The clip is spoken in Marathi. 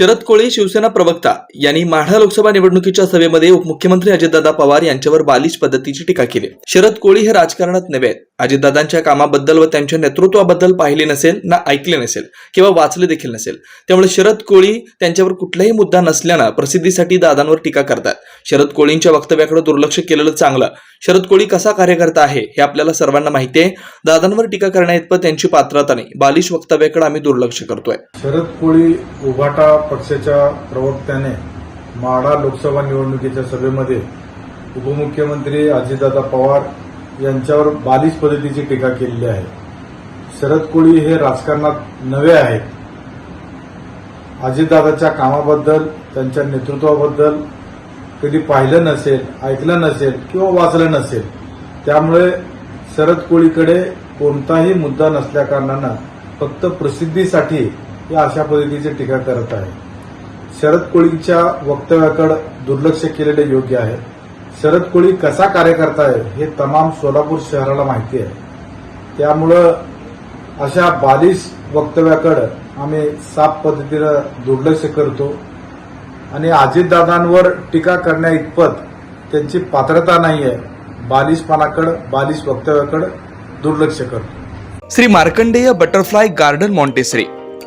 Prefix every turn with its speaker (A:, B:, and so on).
A: शरद कोळे शिवसेना प्रवक्ता यांनी माढा लोकसभा निवडणुकीच्या सभेमध्ये उपमुख्यमंत्री अजितदादा पवार यांच्यावर बालिश पद्धतीची टीका केली. शरद कोळी हे राजकारणात नव्हे. आहेत. अजितदादांच्या कामाबद्दल व त्यांच्या नेतृत्वाबद्दल पाहिले नसेल ना ऐकले नसेल किंवा वाचले देखील नसेल. त्यामुळे शरद कोळी त्यांच्यावर कुठलाही मुद्दा नसल्यानं प्रसिद्धीसाठी दादांवर टीका करतात. शरद कोळींच्या वक्तव्याकडे दुर्लक्ष केलेलं चांगलं. शरद कोळी कसा कार्यकर्ता आहे हे आपल्याला सर्वांना माहिती आहे. दादांवर टीका करण्याइतपत त्यांची पात्रता नाही. बालिश वक्तव्याकडे आम्ही दुर्लक्ष करतोय.
B: शरद कोळी उभाटा पक्षाच्या प्रवक्त्याने माढा लोकसभा निवडणुकीच्या सभेमध्ये उपमुख्यमंत्री अजितदादा पवार यांच्यावर बालिश पद्धतीची टीका केलेली आहे. शरद कोळी हे राजकारणात नवे आहेत. अजितदादाच्या कामाबद्दल त्यांच्या नेतृत्वाबद्दल कधी पाहिलं नसेल ऐकलं नसेल किंवा वाचलं नसेल त्यामुळे शरद कोळीकडे कोणताही मुद्दा नसल्याकारणानं फक्त प्रसिद्धीसाठी हे अशा पद्धतीची टीका करत आहे. शरद कोळींच्या वक्तव्याकडे दुर्लक्ष केलेले योग्य आहे. शरद कोळी कसा कार्यकर्ता आहे हे तमाम सोलापूर शहराला माहिती आहे. त्यामुळं अशा बालिश वक्तव्याकडे आम्ही साफ पद्धतीनं दुर्लक्ष करतो. आणि अजितदादांवर टीका करण्या इतपत त्यांची पात्रता नाही आहे बालिशपणाकडं बालिश वक्तव्याकडं दुर्लक्ष करतो.
A: Shri Markandey butterfly garden Montessori.